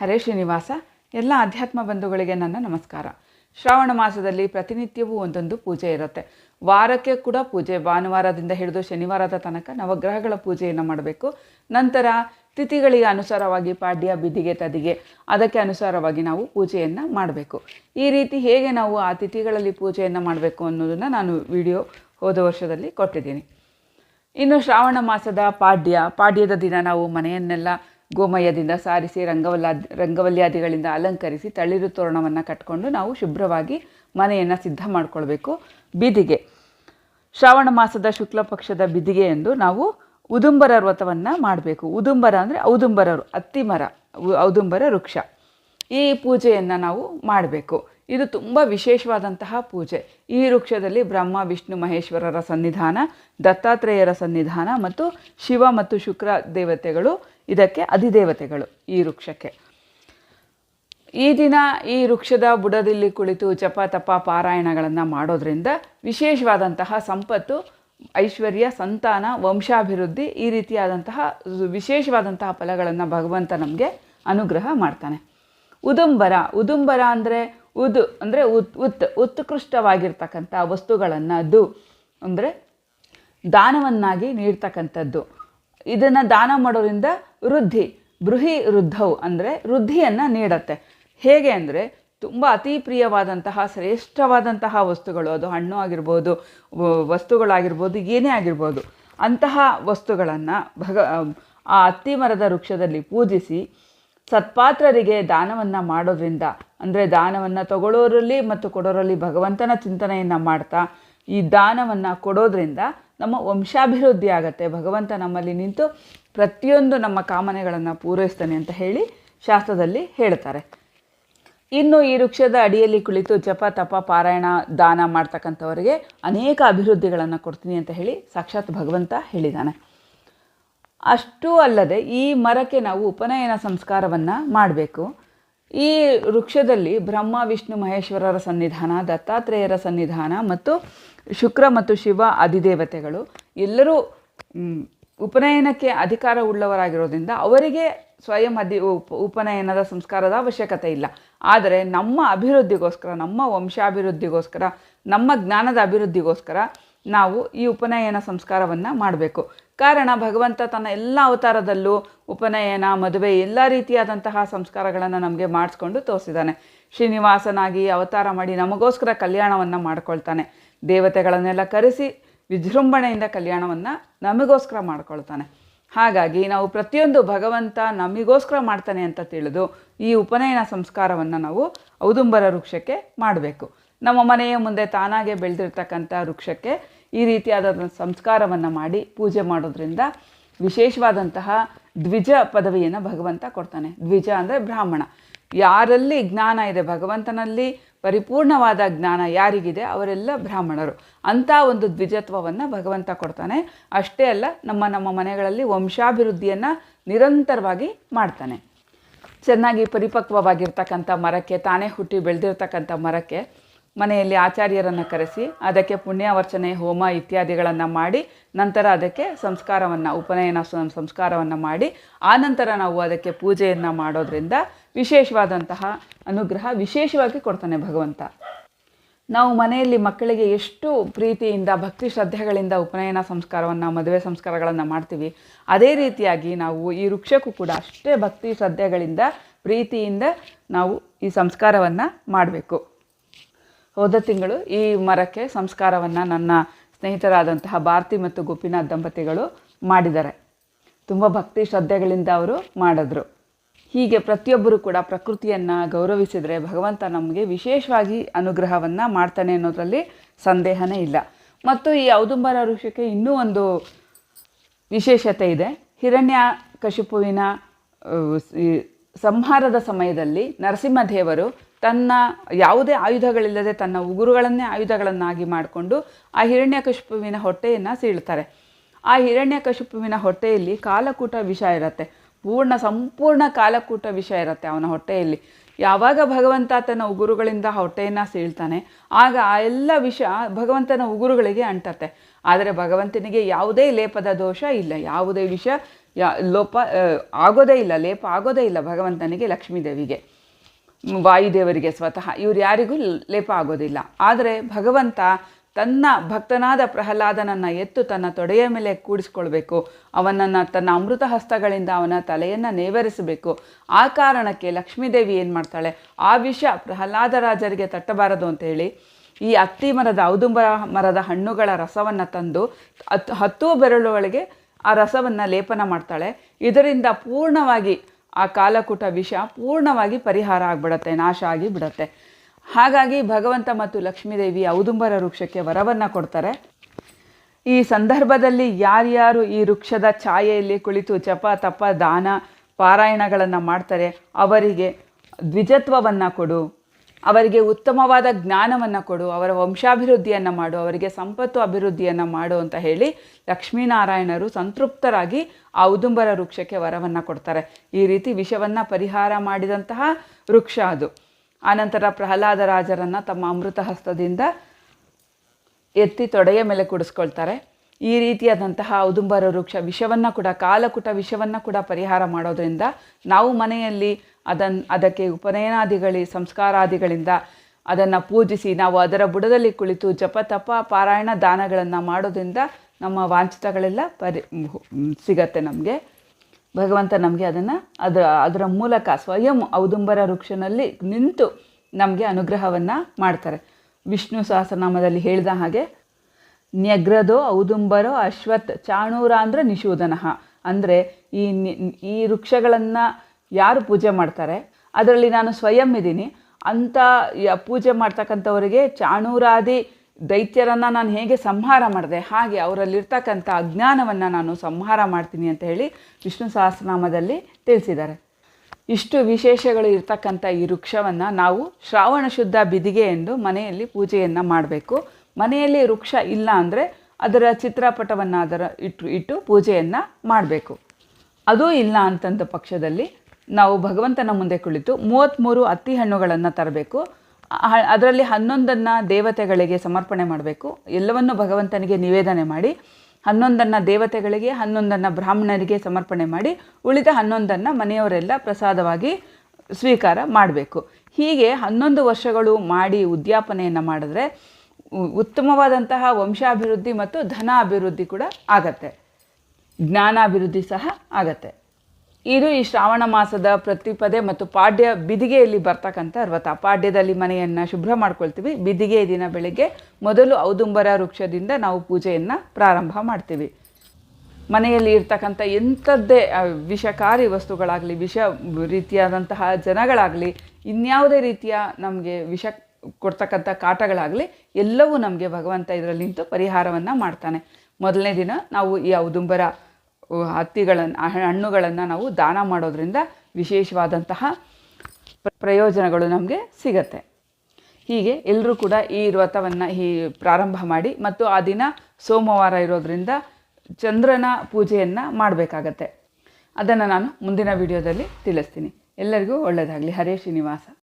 ಹರೇ ಶ್ರೀನಿವಾಸ, ಎಲ್ಲ ಅಧ್ಯಾತ್ಮ ಬಂಧುಗಳಿಗೆ ನನ್ನ ನಮಸ್ಕಾರ. ಶ್ರಾವಣ ಮಾಸದಲ್ಲಿ ಪ್ರತಿನಿತ್ಯವೂ ಒಂದೊಂದು ಪೂಜೆ ಇರುತ್ತೆ. ವಾರಕ್ಕೆ ಕೂಡ ಪೂಜೆ, ಭಾನುವಾರದಿಂದ ಹಿಡಿದು ಶನಿವಾರದ ತನಕ ನವಗ್ರಹಗಳ ಪೂಜೆಯನ್ನು ಮಾಡಬೇಕು. ನಂತರ ತಿಥಿಗಳಿಗೆ ಅನುಸಾರವಾಗಿ ಪಾಡ್ಯ, ಬಿದಿಗೆ, ತದಿಗೆ, ಅದಕ್ಕೆ ಅನುಸಾರವಾಗಿ ನಾವು ಪೂಜೆಯನ್ನು ಮಾಡಬೇಕು. ಈ ರೀತಿ ಹೇಗೆ ನಾವು ಆ ತಿಥಿಗಳಲ್ಲಿ ಪೂಜೆಯನ್ನು ಮಾಡಬೇಕು ಅನ್ನೋದನ್ನು ನಾನು ವಿಡಿಯೋ ಹೋದ ವರ್ಷದಲ್ಲಿ ಕೊಟ್ಟಿದ್ದೀನಿ. ಇನ್ನು ಶ್ರಾವಣ ಮಾಸದ ಪಾಡ್ಯ, ಪಾಡ್ಯದ ದಿನ ನಾವು ಮನೆಯನ್ನೆಲ್ಲ ಗೋಮಯದಿಂದ ಸಾರಿಸಿ ರಂಗವಲ್ಲ ರಂಗವಲ್ಯಾದಿಗಳಿಂದ ಅಲಂಕರಿಸಿ ತಳಿರು ತೋರಣವನ್ನು ಕಟ್ಕೊಂಡು ನಾವು ಶುಭ್ರವಾಗಿ ಮನೆಯನ್ನು ಸಿದ್ಧ ಮಾಡಿಕೊಳ್ಬೇಕು. ಬಿದಿಗೆ. ಶ್ರಾವಣ ಮಾಸದ ಶುಕ್ಲ ಪಕ್ಷದ ಬಿದಿಗೆ ಎಂದು ನಾವು ಉದುಂಬರ ವ್ರತವನ್ನು ಮಾಡಬೇಕು. ಉದುಂಬರ ಅಂದರೆ ಔದುಂಬರರು, ಅತ್ತಿ ಮರ ಔದುಂಬರ ವೃಕ್ಷ. ಈ ಪೂಜೆಯನ್ನು ನಾವು ಮಾಡಬೇಕು. ಇದು ತುಂಬ ವಿಶೇಷವಾದಂತಹ ಪೂಜೆ. ಈ ವೃಕ್ಷದಲ್ಲಿ ಬ್ರಹ್ಮ, ವಿಷ್ಣು, ಮಹೇಶ್ವರರ ಸನ್ನಿಧಾನ, ದತ್ತಾತ್ರೇಯರ ಸನ್ನಿಧಾನ ಮತ್ತು ಶಿವ ಮತ್ತು ಶುಕ್ರ ದೇವತೆಗಳು ಇದಕ್ಕೆ ಅಧಿದೇವತೆಗಳು ಈ ವೃಕ್ಷಕ್ಕೆ. ಈ ದಿನ ಈ ವೃಕ್ಷದ ಬುಡದಲ್ಲಿ ಕುಳಿತು ಜಪ ತಪ ಪಾರಾಯಣಗಳನ್ನು ಮಾಡೋದ್ರಿಂದ ವಿಶೇಷವಾದಂತಹ ಸಂಪತ್ತು, ಐಶ್ವರ್ಯ, ಸಂತಾನ, ವಂಶಾಭಿವೃದ್ಧಿ ಈ ರೀತಿಯಾದಂತಹ ವಿಶೇಷವಾದಂತಹ ಫಲಗಳನ್ನು ಭಗವಂತ ನಮಗೆ ಅನುಗ್ರಹ ಮಾಡ್ತಾನೆ. ಉದುಂಬರ ಉದುಂಬರ ಅಂದರೆ ಉದು ಅಂದರೆ ಉತ್ ಉತ್ ಉತ್ಕೃಷ್ಟವಾಗಿರ್ತಕ್ಕಂಥ ವಸ್ತುಗಳನ್ನು ದು ಅಂದರೆ ದಾನವನ್ನಾಗಿ ನೀಡ್ತಕ್ಕಂಥದ್ದು. ಇದನ್ನು ದಾನ ಮಾಡೋದ್ರಿಂದ ವೃದ್ಧಿ, ಬೃಹಿ ವೃದ್ಧವು ಅಂದರೆ ವೃದ್ಧಿಯನ್ನು ನೀಡತ್ತೆ. ಹೇಗೆ ಅಂದರೆ ತುಂಬ ಅತಿ ಪ್ರಿಯವಾದಂತಹ, ಶ್ರೇಷ್ಠವಾದಂತಹ ವಸ್ತುಗಳು, ಅದು ಹಣ್ಣು ಆಗಿರ್ಬೋದು ವಸ್ತುಗಳಾಗಿರ್ಬೋದು, ಏನೇ ಆಗಿರ್ಬೋದು, ಅಂತಹ ವಸ್ತುಗಳನ್ನು ಭಗ, ಆ ಅತ್ತಿ ಮರದ ವೃಕ್ಷದಲ್ಲಿ ಪೂಜಿಸಿ ಸತ್ಪಾತ್ರರಿಗೆ ದಾನವನ್ನು ಮಾಡೋದ್ರಿಂದ, ಅಂದರೆ ದಾನವನ್ನು ತಗೊಳ್ಳೋರಲ್ಲಿ ಮತ್ತು ಕೊಡೋರಲ್ಲಿ ಭಗವಂತನ ಚಿಂತನೆಯನ್ನು ಮಾಡ್ತಾ ಈ ದಾನವನ್ನು ಕೊಡೋದ್ರಿಂದ ನಮ್ಮ ವಂಶಾಭಿವೃದ್ಧಿ ಆಗತ್ತೆ. ಭಗವಂತ ನಮ್ಮಲ್ಲಿ ನಿಂತು ಪ್ರತಿಯೊಂದು ನಮ್ಮ ಕಾಮನೆಗಳನ್ನು ಪೂರೈಸ್ತಾನೆ ಅಂತ ಹೇಳಿ ಶಾಸ್ತ್ರದಲ್ಲಿ ಹೇಳ್ತಾರೆ. ಇನ್ನು ಈ ವೃಕ್ಷದ ಅಡಿಯಲ್ಲಿ ಕುಳಿತು ಜಪ, ತಪ, ಪಾರಾಯಣ, ದಾನ ಮಾಡ್ತಕ್ಕಂಥವರಿಗೆ ಅನೇಕ ಅಭಿವೃದ್ಧಿಗಳನ್ನು ಕೊಡ್ತೀನಿ ಅಂತ ಹೇಳಿ ಸಾಕ್ಷಾತ್ ಭಗವಂತ ಹೇಳಿದ್ದಾನೆ ಅಷ್ಟೂ ಅಲ್ಲದೆ ಈ ಮರಕ್ಕೆ ನಾವು ಉಪನಯನ ಸಂಸ್ಕಾರವನ್ನು ಮಾಡಬೇಕು. ಈ ವೃಕ್ಷದಲ್ಲಿ ಬ್ರಹ್ಮ, ವಿಷ್ಣು, ಮಹೇಶ್ವರರ ಸನ್ನಿಧಾನ, ದತ್ತಾತ್ರೇಯರ ಸನ್ನಿಧಾನ ಮತ್ತು ಶುಕ್ರ ಮತ್ತು ಶಿವ ಅಧಿದೇವತೆಗಳು ಎಲ್ಲರೂ ಉಪನಯನಕ್ಕೆ ಅಧಿಕಾರ ಉಳ್ಳವರಾಗಿರೋದ್ರಿಂದ ಅವರಿಗೆ ಸ್ವಯಂ ಅಧಿ, ಉಪ, ಉಪನಯನದ ಸಂಸ್ಕಾರದ ಅವಶ್ಯಕತೆ ಇಲ್ಲ. ಆದರೆ ನಮ್ಮ ಅಭಿವೃದ್ಧಿಗೋಸ್ಕರ, ನಮ್ಮ ವಂಶಾಭಿವೃದ್ಧಿಗೋಸ್ಕರ, ನಮ್ಮ ಜ್ಞಾನದ ಅಭಿವೃದ್ಧಿಗೋಸ್ಕರ ನಾವು ಈ ಉಪನಯನ ಸಂಸ್ಕಾರವನ್ನು ಮಾಡಬೇಕು. ಕಾರಣ, ಭಗವಂತ ತನ್ನ ಎಲ್ಲ ಅವತಾರದಲ್ಲೂ ಉಪನಯನ, ಮದುವೆ, ಎಲ್ಲ ರೀತಿಯಾದಂತಹ ಸಂಸ್ಕಾರಗಳನ್ನು ನಮಗೆ ಮಾಡಿಸ್ಕೊಂಡು ತೋರಿಸಿದ್ದಾನೆ ಶ್ರೀನಿವಾಸನಾಗಿ ಅವತಾರ ಮಾಡಿ ನಮಗೋಸ್ಕರ ಕಲ್ಯಾಣವನ್ನು ಮಾಡ್ಕೊಳ್ತಾನೆ. ದೇವತೆಗಳನ್ನೆಲ್ಲ ಕರೆಸಿ ವಿಜೃಂಭಣೆಯಿಂದ ಕಲ್ಯಾಣವನ್ನು ನಮಗೋಸ್ಕರ ಮಾಡ್ಕೊಳ್ತಾನೆ. ಹಾಗಾಗಿ ನಾವು ಪ್ರತಿಯೊಂದು ಭಗವಂತ ನಮಗೋಸ್ಕರ ಮಾಡ್ತಾನೆ ಅಂತ ತಿಳಿದು ಈ ಉಪನಯನ ಸಂಸ್ಕಾರವನ್ನು ನಾವು ಔದುಂಬರ ವೃಕ್ಷಕ್ಕೆ ಮಾಡಬೇಕು. ನಮ್ಮ ಮನೆಯ ಮುಂದೆ ತಾನಾಗೆ ಬೆಳೆದಿರ್ತಕ್ಕಂಥ ವೃಕ್ಷಕ್ಕೆ ಈ ರೀತಿಯಾದ ಸಂಸ್ಕಾರವನ್ನು ಮಾಡಿ ಪೂಜೆ ಮಾಡೋದ್ರಿಂದ ವಿಶೇಷವಾದಂತಹ ದ್ವಿಜ ಪದವಿಯನ್ನು ಭಗವಂತ ಕೊಡ್ತಾನೆ. ದ್ವಿಜ ಅಂದರೆ ಬ್ರಾಹ್ಮಣ. ಯಾರಲ್ಲಿ ಜ್ಞಾನ ಇದೆ ಭಗವಂತನಲ್ಲಿ ಪರಿಪೂರ್ಣವಾದ ಜ್ಞಾನ ಯಾರಿಗಿದೆ? ಅವರೆಲ್ಲ ಬ್ರಾಹ್ಮಣರು. ಅಂಥ ಒಂದು ದ್ವಿಜತ್ವವನ್ನು ಭಗವಂತ ಕೊಡ್ತಾನೆ. ಅಷ್ಟೇ ಅಲ್ಲ, ನಮ್ಮ ನಮ್ಮ ಮನೆಗಳಲ್ಲಿ ವಂಶಾಭಿವೃದ್ಧಿಯನ್ನು ನಿರಂತರವಾಗಿ ಮಾಡ್ತಾನೆ. ಚೆನ್ನಾಗಿ ಪರಿಪಕ್ವವಾಗಿರ್ತಕ್ಕಂಥ ಮರಕ್ಕೆ, ತಾನೇ ಹುಟ್ಟಿ ಬೆಳೆದಿರ್ತಕ್ಕಂಥ ಮರಕ್ಕೆ ಮನೆಯಲ್ಲಿ ಆಚಾರ್ಯರನ್ನು ಕರೆಸಿ, ಅದಕ್ಕೆ ಪುಣ್ಯಾವರ್ಚನೆ, ಹೋಮ ಇತ್ಯಾದಿಗಳನ್ನು ಮಾಡಿ, ನಂತರ ಅದಕ್ಕೆ ಸಂಸ್ಕಾರವನ್ನು, ಉಪನಯನ ಸಂಸ್ಕಾರವನ್ನು ಮಾಡಿ ಆನಂತರ ನಾವು ಅದಕ್ಕೆ ಪೂಜೆಯನ್ನು ಮಾಡೋದ್ರಿಂದ ವಿಶೇಷವಾದಂತಹ ಅನುಗ್ರಹ ವಿಶೇಷವಾಗಿ ಕೊಡ್ತಾನೆ ಭಗವಂತ. ನಾವು ಮನೆಯಲ್ಲಿ ಮಕ್ಕಳಿಗೆ ಎಷ್ಟು ಪ್ರೀತಿಯಿಂದ, ಭಕ್ತಿ ಶ್ರದ್ಧೆಗಳಿಂದ ಉಪನಯನ ಸಂಸ್ಕಾರವನ್ನು, ಮದುವೆ ಸಂಸ್ಕಾರಗಳನ್ನು ಮಾಡ್ತೀವಿ, ಅದೇ ರೀತಿಯಾಗಿ ನಾವು ಈ ವೃಕ್ಷಕ್ಕೂ ಕೂಡ ಅಷ್ಟೇ ಭಕ್ತಿ ಶ್ರದ್ಧೆಗಳಿಂದ, ಪ್ರೀತಿಯಿಂದ ನಾವು ಈ ಸಂಸ್ಕಾರವನ್ನು ಮಾಡಬೇಕು. ಹೋದ ತಿಂಗಳು ಈ ಮರಕ್ಕೆ ಸಂಸ್ಕಾರವನ್ನು ನನ್ನ ಸ್ನೇಹಿತರಾದಂತಹ ಭಾರತಿ ಮತ್ತು ಗೋಪಿನಾಥ್ ದಂಪತಿಗಳು ಮಾಡಿದ್ದಾರೆ. ತುಂಬ ಭಕ್ತಿ ಶ್ರದ್ಧೆಗಳಿಂದ ಅವರು ಮಾಡಿದ್ರು. ಹೀಗೆ ಪ್ರತಿಯೊಬ್ಬರು ಕೂಡ ಪ್ರಕೃತಿಯನ್ನು ಗೌರವಿಸಿದರೆ ಭಗವಂತ ನಮಗೆ ವಿಶೇಷವಾಗಿ ಅನುಗ್ರಹವನ್ನು ಮಾಡ್ತಾನೆ ಅನ್ನೋದರಲ್ಲಿ ಸಂದೇಹನೇ ಇಲ್ಲ. ಮತ್ತು ಈ ಔದುಂಬರ ವೃಕ್ಷಕ್ಕೆ ಇನ್ನೂ ಒಂದು ವಿಶೇಷತೆ ಇದೆ. ಹಿರಣ್ಯ ಕಶಿಪುವಿನ ಸಂಹಾರದ ಸಮಯದಲ್ಲಿ ನರಸಿಂಹದೇವರು ತನ್ನ ಯಾವುದೇ ಆಯುಧಗಳಿಲ್ಲದೆ ತನ್ನ ಉಗುರುಗಳನ್ನೇ ಆಯುಧಗಳನ್ನಾಗಿ ಮಾಡಿಕೊಂಡು ಆ ಹಿರಣ್ಯಕಶಿಪುವಿನ ಹೊಟ್ಟೆಯನ್ನು ಸೀಳ್ತಾರೆ ಆ ಹಿರಣ್ಯಕಶಿಪುವಿನ ಹೊಟ್ಟೆಯಲ್ಲಿ ಕಾಲಕೂಟ ವಿಷ ಇರುತ್ತೆ. ಪೂರ್ಣ, ಸಂಪೂರ್ಣ ಕಾಲಕೂಟ ವಿಷ ಇರುತ್ತೆ ಅವನ ಹೊಟ್ಟೆಯಲ್ಲಿ. ಯಾವಾಗ ಭಗವಂತ ತನ್ನ ಉಗುರುಗಳಿಂದ ಹೊಟ್ಟೆಯನ್ನು ಸೀಳ್ತಾನೆ, ಆಗ ಆ ಎಲ್ಲ ವಿಷ ಭಗವಂತನ ಉಗುರುಗಳಿಗೆ ಅಂಟತ್ತೆ. ಆದರೆ ಭಗವಂತನಿಗೆ ಯಾವುದೇ ಲೇಪದ ದೋಷ ಇಲ್ಲ. ಯಾವುದೇ ವಿಷ ಯಾ, ಲೋಪ ಆಗೋದೇ ಇಲ್ಲ, ಲೇಪ ಆಗೋದೇ ಇಲ್ಲ ಭಗವಂತನಿಗೆ, ಲಕ್ಷ್ಮೀದೇವಿಗೆ. ವಾಯುದೇವರಿಗೆ ಸ್ವತಃ. ಇವ್ರು ಯಾರಿಗೂ ಲೇಪ ಆಗೋದಿಲ್ಲ. ಆದರೆ ಭಗವಂತ ತನ್ನ ಭಕ್ತನಾದ ಪ್ರಹ್ಲಾದನನ್ನು ಎತ್ತು ತನ್ನ ತೊಡೆಯ ಮೇಲೆ ಕೂಡಿಸ್ಕೊಳ್ಬೇಕು. ಅವನನ್ನು ತನ್ನ ಅಮೃತ ಹಸ್ತಗಳಿಂದ ಅವನ ತಲೆಯನ್ನು ನೇವರಿಸಬೇಕು. ಆ ಕಾರಣಕ್ಕೆ ಲಕ್ಷ್ಮೀದೇವಿ ಏನು ಮಾಡ್ತಾಳೆ? ಆ ವಿಷ ಪ್ರಹ್ಲಾದ ರಾಜರಿಗೆ ತಟ್ಟಬಾರದು ಅಂತ ಹೇಳಿ ಈ ಅತ್ತಿ ಮರದ, ಔದುಂಬರ ಮರದ ಹಣ್ಣುಗಳ ರಸವನ್ನು ತಂದು ಹತ್ತು ಹತ್ತು ಬೆರಳುಗಳಿಗೆ ಆ ರಸವನ್ನು ಲೇಪನ ಮಾಡ್ತಾಳೆ. ಇದರಿಂದ ಪೂರ್ಣವಾಗಿ ಆ ಕಾಲಕೂಟ ವಿಷ ಪೂರ್ಣವಾಗಿ ಪರಿಹಾರ ಆಗಿಬಿಡತ್ತೆ, ನಾಶ ಆಗಿ ಬಿಡತ್ತೆ ಹಾಗಾಗಿ ಭಗವಂತ ಮತ್ತು ಲಕ್ಷ್ಮೀದೇವಿ ಔದುಂಬರ ವೃಕ್ಷಕ್ಕೆ ವರವನ್ನು ಕೊಡ್ತಾರೆ. ಈ ಸಂದರ್ಭದಲ್ಲಿ ಯಾರ್ಯಾರು ಈ ವೃಕ್ಷದ ಛಾಯೆಯಲ್ಲಿ ಕುಳಿತು ಜಪ, ತಪ, ದಾನ, ಪಾರಾಯಣಗಳನ್ನು ಮಾಡ್ತಾರೆ, ಅವರಿಗೆ ದ್ವಿಜತ್ವವನ್ನು ಕೊಡು. ಅವರಿಗೆ ಉತ್ತಮವಾದ ಜ್ಞಾನವನ್ನು ಕೊಡು, ಅವರ ವಂಶಾಭಿವೃದ್ಧಿಯನ್ನು ಮಾಡು, ಅವರಿಗೆ ಸಂಪತ್ತು ಅಭಿವೃದ್ಧಿಯನ್ನು ಮಾಡು ಅಂತ ಹೇಳಿ ಲಕ್ಷ್ಮೀನಾರಾಯಣರು ಸಂತೃಪ್ತರಾಗಿ ಆ ಉದುಂಬರ ವೃಕ್ಷಕ್ಕೆ ವರವನ್ನು ಕೊಡ್ತಾರೆ. ಈ ರೀತಿ ವಿಷವನ್ನು ಪರಿಹಾರ ಮಾಡಿದಂತಹ ವೃಕ್ಷ ಅದು. ಆನಂತರ ಪ್ರಹ್ಲಾದ ರಾಜರನ್ನು ತಮ್ಮ ಅಮೃತ ಹಸ್ತದಿಂದ ಎತ್ತಿ ತೊಡೆಯ ಮೇಲೆ ಕುಡಿಸ್ಕೊಳ್ತಾರೆ. ಈ ರೀತಿಯಾದಂತಹ ಔದುಂಬರ ವೃಕ್ಷ ವಿಷವನ್ನು ಕೂಡ, ಕಾಲಕುಟ ವಿಷವನ್ನು ಕೂಡ ಪರಿಹಾರ ಮಾಡೋದರಿಂದ ನಾವು ಮನೆಯಲ್ಲಿ ಅದನ್ನು ಅದಕ್ಕೆ ಉಪನಯನಾದಿಗಳಿ, ಸಂಸ್ಕಾರಾದಿಗಳಿಂದ ಅದನ್ನು ಪೂಜಿಸಿ ನಾವು ಅದರ ಬುಡದಲ್ಲಿ ಕುಳಿತು ಜಪ, ತಪ, ಪಾರಾಯಣ ದಾನಗಳನ್ನು ಮಾಡೋದ್ರಿಂದ ನಮ್ಮ ವಾಂಛಿತಗಳೆಲ್ಲ ಪರಿ ಸಿಗತ್ತೆ ನಮಗೆ. ಭಗವಂತ ನಮಗೆ ಅದನ್ನು ಅದರ ಅದರ ಮೂಲಕ ಸ್ವಯಂ ಔದುಂಬರ ವೃಕ್ಷನಲ್ಲಿ ನಿಂತು ನಮಗೆ ಅನುಗ್ರಹವನ್ನು ಮಾಡ್ತಾರೆ. ವಿಷ್ಣು ಸಹಸ್ರನಾಮದಲ್ಲಿ ಹೇಳಿದ ಹಾಗೆ ನ್ಯಗ್ರದೋ, ಔದುಂಬರೋ ಅಶ್ವತ್ ಚಾಣೂರ ಅಂದರೆ ನಿಶೂದನಃ ಅಂದರೆ ಈ ಈ ವೃಕ್ಷಗಳನ್ನು ಯಾರು ಪೂಜೆ ಮಾಡ್ತಾರೆ? ಅದರಲ್ಲಿ ನಾನು ಸ್ವಯಂ ಇದ್ದೀನಿ. ಅಂಥ ಪೂಜೆ ಮಾಡ್ತಕ್ಕಂಥವರಿಗೆ ಚಾಣೂರಾದಿ ದೈತ್ಯರನ್ನು ನಾನು ಹೇಗೆ ಸಂಹಾರ ಮಾಡಿದೆ, ಹಾಗೆ ಅವರಲ್ಲಿರ್ತಕ್ಕಂಥ ಅಜ್ಞಾನವನ್ನು ನಾನು ಸಂಹಾರ ಮಾಡ್ತೀನಿ ಅಂತ ಹೇಳಿ ವಿಷ್ಣು ಸಹಸ್ರನಾಮದಲ್ಲಿ ತಿಳಿಸಿದ್ದಾರೆ. ಇಷ್ಟು ವಿಶೇಷಗಳು ಇರ್ತಕ್ಕಂಥ ಈ ವೃಕ್ಷವನ್ನು ನಾವು ಶ್ರಾವಣ ಶುದ್ಧ ಬಿದಿಗೆ ಎಂದು ಮನೆಯಲ್ಲಿ ಪೂಜೆಯನ್ನು ಮಾಡಬೇಕು. ಮನೆಯಲ್ಲಿ ವೃಕ್ಷ ಇಲ್ಲ ಅಂದರೆ ಅದರ ಚಿತ್ರಪಟವನ್ನು ಅದರ ಇಟ್ಟು ಇಟ್ಟು ಪೂಜೆಯನ್ನು ಮಾಡಬೇಕು. ಅದೂ ಇಲ್ಲ ಅಂತಂದ ಪಕ್ಷದಲ್ಲಿ ನಾವು ಭಗವಂತನ ಮುಂದೆ ಕುಳಿತು ಮೂವತ್ತ್ಮೂರು ಅತ್ತಿ ಹಣ್ಣುಗಳನ್ನು ತರಬೇಕು. ಅದರಲ್ಲಿ ಹನ್ನೊಂದನ್ನು ದೇವತೆಗಳಿಗೆ ಸಮರ್ಪಣೆ ಮಾಡಬೇಕು. ಎಲ್ಲವನ್ನು ಭಗವಂತನಿಗೆ ನಿವೇದನೆ ಮಾಡಿ ಹನ್ನೊಂದನ್ನು ದೇವತೆಗಳಿಗೆ, ಹನ್ನೊಂದನ್ನು ಬ್ರಾಹ್ಮಣರಿಗೆ ಸಮರ್ಪಣೆ ಮಾಡಿ ಉಳಿದ ಹನ್ನೊಂದನ್ನು ಮನೆಯವರೆಲ್ಲ ಪ್ರಸಾದವಾಗಿ ಸ್ವೀಕಾರ ಮಾಡಬೇಕು. ಹೀಗೆ ಹನ್ನೊಂದು ವರ್ಷಗಳು ಮಾಡಿ ಉದ್ಯಾಪನೆಯನ್ನು ಮಾಡಿದ್ರೆ ಉತ್ತಮವಾದಂತಹ ವಂಶಾಭಿವೃದ್ಧಿ ಮತ್ತು ಧನ ಅಭಿವೃದ್ಧಿ ಕೂಡ ಆಗತ್ತೆ. ಜ್ಞಾನಾಭಿವೃದ್ಧಿ ಸಹ ಆಗತ್ತೆ. ಇದು ಈ ಶ್ರಾವಣ ಮಾಸದ ಪ್ರತಿಪದೆ ಮತ್ತು ಪಾಡ್ಯ ಬಿದಿಗೆಯಲ್ಲಿ ಬರ್ತಕ್ಕಂಥ ವ್ರತ ಪಾಡ್ಯದಲ್ಲಿ ಮನೆಯನ್ನು ಶುಭ್ರ ಮಾಡ್ಕೊಳ್ತೀವಿ. ಬಿದಿಗೆ ದಿನ ಬೆಳಗ್ಗೆ ಮೊದಲು ಔದುಂಬರ ವೃಕ್ಷದಿಂದ ನಾವು ಪೂಜೆಯನ್ನು ಪ್ರಾರಂಭ ಮಾಡ್ತೀವಿ. ಮನೆಯಲ್ಲಿ ಇರ್ತಕ್ಕಂಥ ಎಂಥದ್ದೇ ವಿಷಕಾರಿ ವಸ್ತುಗಳಾಗಲಿ, ವಿಷ ರೀತಿಯಾದಂತಹ ಜನಗಳಾಗಲಿ, ಇನ್ಯಾವುದೇ ರೀತಿಯ ನಮಗೆ ವಿಷ ಕೊಡ್ತಕ್ಕಂಥ ಕಾಟಗಳಾಗಲಿ ಎಲ್ಲವೂ ನಮಗೆ ಭಗವಂತ ಇದರಲ್ಲಿ ನಿಂತು ಪರಿಹಾರವನ್ನು ಮಾಡ್ತಾನೆ. ಮೊದಲನೇ ದಿನ ನಾವು ಈ ಔದುಂಬರ ಹತ್ತಿಗಳನ್ನು ಹಣ್ಣುಗಳನ್ನು ನಾವು ದಾನ ಮಾಡೋದ್ರಿಂದ ವಿಶೇಷವಾದಂತಹ ಪ್ರ- ಪ್ರಯೋಜನಗಳು ನಮಗೆ ಸಿಗತ್ತೆ. ಹೀಗೆ ಎಲ್ಲರೂ ಕೂಡ ಈ ವ್ರತವನ್ನು ಈ ಪ್ರಾರಂಭ ಮಾಡಿ ಮತ್ತು ಆ ದಿನ ಸೋಮವಾರ ಇರೋದರಿಂದ ಚಂದ್ರನ ಪೂಜೆಯನ್ನು ಮಾಡಬೇಕಾಗತ್ತೆ. ಅದನ್ನು ನಾನು ಮುಂದಿನ ವಿಡಿಯೋದಲ್ಲಿ ತಿಳಿಸ್ತೀನಿ. ಎಲ್ಲರಿಗೂ ಒಳ್ಳೆಯದಾಗಲಿ ಹರೇ ಶ್ರೀನಿವಾಸ.